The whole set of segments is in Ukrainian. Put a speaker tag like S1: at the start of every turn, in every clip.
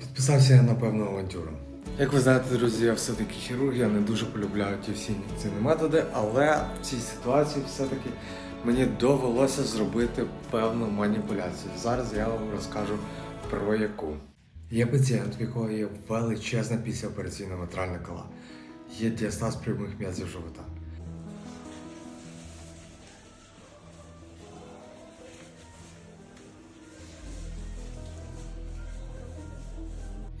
S1: Записався я на певну авантюру. Як ви знаєте, друзі, я все-таки хірург, я не дуже полюбляю ті всі ін'єкційні методи, але в цій ситуації все-таки мені довелося зробити певну маніпуляцію. Зараз я вам розкажу про яку. Є пацієнт, в якого є величезна післяопераційна митральна кола. Є діастаз прямих м'язів живота.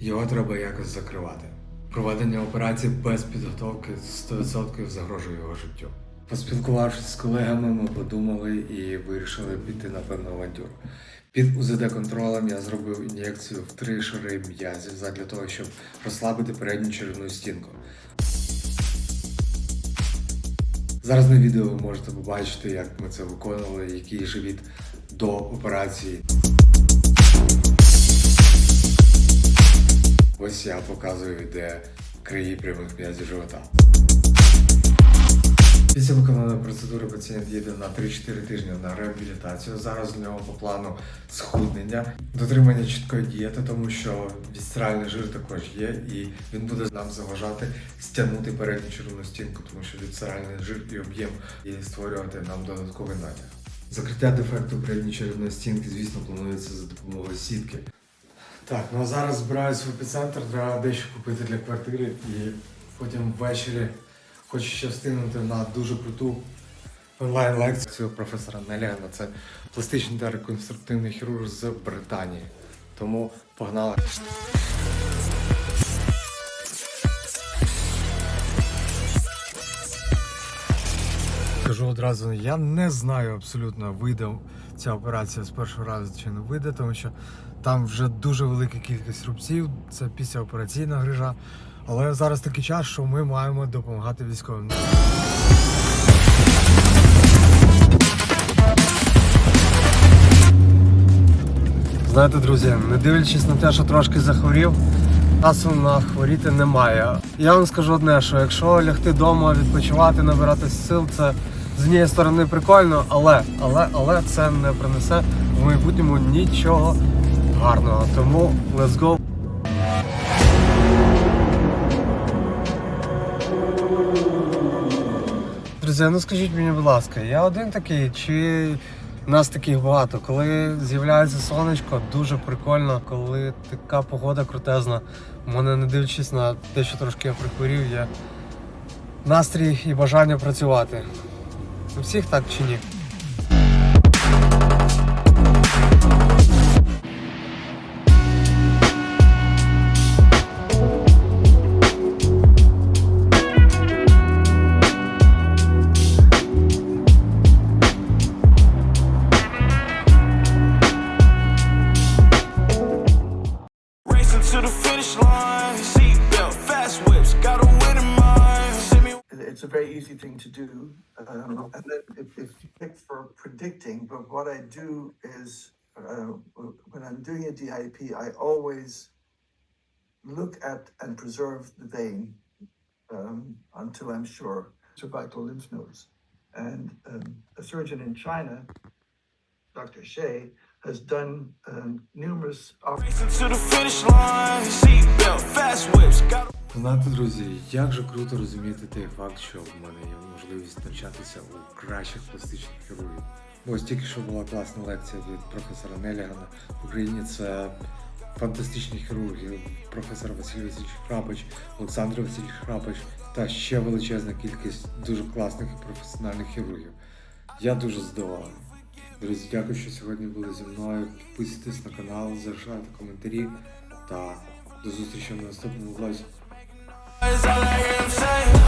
S1: Його треба якось закривати. Проведення операції без підготовки 100% загрожує його життю. Поспілкувавшись з колегами, ми подумали і вирішили піти на певну авантюру. Під УЗД-контролем я зробив ін'єкцію в три шари м'язів задля того, щоб розслабити передню черевну стінку. Зараз на відео ви можете побачити, як ми це виконували, який живіт до операції. Ось я показую, де краї прямих м'язів живота. Після виконаної процедури пацієнт їде на 3-4 тижні на реабілітацію. Зараз у нього по плану схуднення, дотримання чіткої дієти, тому що вісцеральний жир також є, і він буде нам заважати стягнути передню червону стінку, тому що вісцеральний жир і об'єм і створювати нам додатковий натяг. Закриття дефекту передньої червоної стінки, звісно, планується за допомогою сітки. Так, ну а зараз збираюсь в епіцентр, треба дещо купити для квартири і потім ввечері хочу ще встигнути на дуже круту онлайн-лекцію професора Нелігана. Це пластичний та реконструктивний хірург з Британії. Тому погнали. Кажу одразу, я не знаю абсолютно, вийде ця операція з першого разу чи не вийде, тому що там вже дуже велика кількість рубців, це післяопераційна грижа. Але зараз такий час, що ми маємо допомагати військовим. Знаєте, друзі, не дивлячись на те, що трошки захворів, часу на хворіти немає. Я вам скажу одне, що якщо лягти вдома, відпочивати, набиратись сил, це з однієї сторони прикольно, але, але, але це не принесе в майбутньому нічого гарного. Тому let's go! Друзі, ну скажіть мені, будь ласка, я один такий, чи нас таких багато? Коли з'являється сонечко, дуже прикольно, коли така погода крутезна. У мене, не дивлячись на те, що трошки я прихворів, є настрій і бажання працювати. У всіх так чи ні?
S2: It's a very easy thing to do, um, and then if, if you pick for predicting, but what I do is uh, when I'm doing a DIP, I always look at and preserve the vein um, until I'm sure cervical lymph nodes. And um, a surgeon in China, Dr. Shea, has done um, numerous operations.
S3: to the finish line.
S1: Знаєте, друзі, як же круто розуміти той факт, що в мене є можливість навчатися у кращих пластичних хірургів. Ось тільки що була класна лекція від професора Нелігана. В Україні це фантастичні хірурги, професор Василь Васильович Храпич, Олександр Васильович Храпич та ще величезна кількість дуже класних і професіональних хірургів. Я дуже задоволений. Друзі, дякую, що сьогодні були зі мною. Підписуйтесь на канал, залишайте коментарі та до зустрічі на наступному влозі.
S3: Is all I am saying.